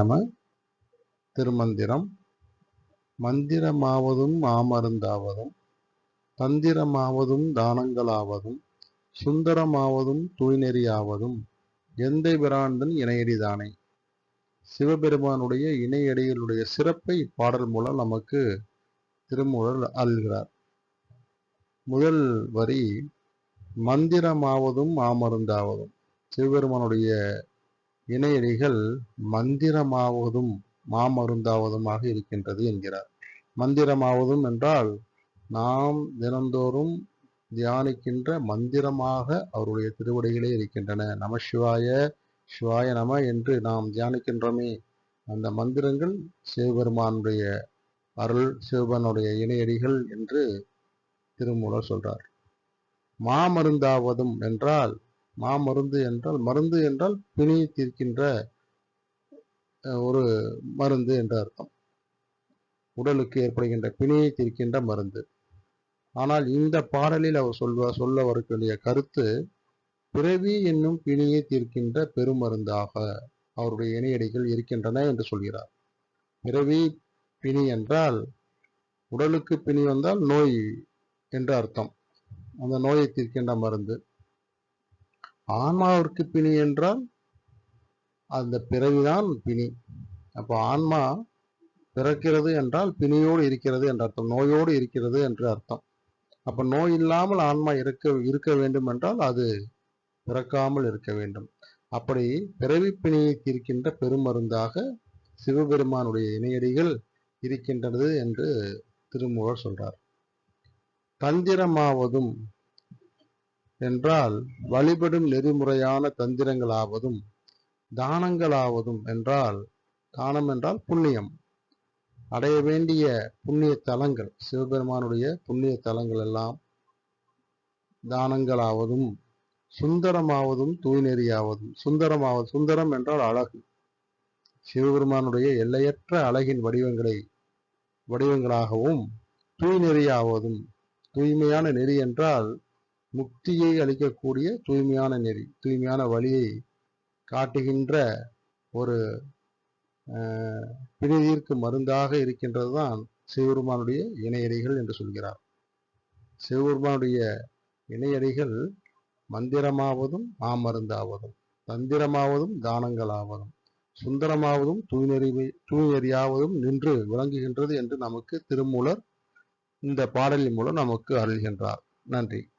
நாம திருமந்திரம். மந்திரமாவதும் மாமருந்தாவதும் தந்திரமாவதும் தானங்களாவதும் சுந்தரமாவதும் தூய்நெறியாவதும் எந்த பிராந்தன் இணையடிதானே? சிவபெருமானுடைய இணையடிகளுடைய சிறப்பை பாடல் மூலம் நமக்கு திருமூலர் அல்கிறார் முதல் வரி மந்திரமாவதும் மாமருந்தாவதும். சிவபெருமானுடைய இணையடிகள் மந்திரமாவதும் மாமருந்தாவதுமாக இருக்கின்றது என்கிறார். மந்திரமாவதும் என்றால் நாம் தினந்தோறும் தியானிக்கின்ற மந்திரமாக அவருடைய திருவடிகளே இருக்கின்றன. நம சிவாய சிவாய நம என்று நாம் தியானிக்கின்றோமே. அந்த மந்திரங்கள் சிவபெருமானுடைய அருள் சிவபெருமானுடைய இணையடிகள் என்று திருமூலர் சொல்றார். மாமருந்தாவதும் என்றால் மாமருந்து என்றால் மருந்து என்றால் பிணியை தீர்க்கின்ற ஒரு மருந்து என்ற அர்த்தம். உடலுக்கு ஏற்படுகின்ற பிணியை தீர்க்கின்ற மருந்து. ஆனால் இந்த பாடலில் அவர் சொல்வ சொல்ல வரக்கூடிய கருத்து பிறவி என்னும் பிணியை தீர்க்கின்ற பெருமருந்தாக அவருடைய இணையடிகள் இருக்கின்றன என்று சொல்கிறார். பிறவி பிணி என்றால் உடலுக்கு பிணி வந்தால் நோய் என்று அர்த்தம். அந்த நோயை தீர்க்கின்ற மருந்து. ஆன்மாவிற்கு பிணி என்றால் அந்த பிறவிதான் பிணி. அப்போ ஆன்மா பிறக்கிறது என்றால் பிணியோடு இருக்கிறது என்ற அர்த்தம் நோயோடு இருக்கிறது என்று அர்த்தம். அப்ப நோய் இல்லாமல் ஆன்மா இருக்க இருக்க வேண்டும் என்றால் அது பிறக்காமல் இருக்க வேண்டும். அப்படி பிறவி பிணியை தீர்க்கின்ற பெருமருந்தாக சிவபெருமானுடைய இணையடிகள் இருக்கின்றது என்று திருமூலர் சொல்றார். தந்திரமாவதும் என்றால் வழிபடும் நெறிமுறையான தந்திரங்களாவதும் தானங்களாவதும் என்றால் தானம் என்றால் புண்ணியம். அடைய வேண்டிய புண்ணிய தலங்கள் சிவபெருமானுடைய புண்ணிய தலங்கள் எல்லாம் தானங்களாவதும் சுந்தரமாவதும் தூய்நெறியாவதும். சுந்தரமாவது சுந்தரம் என்றால் அழகு. சிவபெருமானுடைய எல்லையற்ற அழகின் வடிவங்களை வடிவங்களாகவும் தூய்நெறியாவதும் தூய்மையான நெறி என்றால் முக்தியை அளிக்கக்கூடிய தூய்மையான நெறி தூய்மையான வழியை காட்டுகின்ற ஒரு பிணிதீர்க்கு மருந்தாக இருக்கின்றது தான் சிவபெருமானுடைய இணையடிகள் என்று சொல்கிறார். சிவபெருமானுடைய இணையடிகள் மந்திரமாவதும் மாமருந்தாவதும் தந்திரமாவதும் தானங்களாவதும் சுந்தரமாவதும் தூய்நெறி தூய்நெறியாவதும் நின்று விளங்குகின்றது என்று நமக்கு திருமூலர் இந்த பாடலின் மூலம் நமக்கு அருள்கின்றார். நன்றி.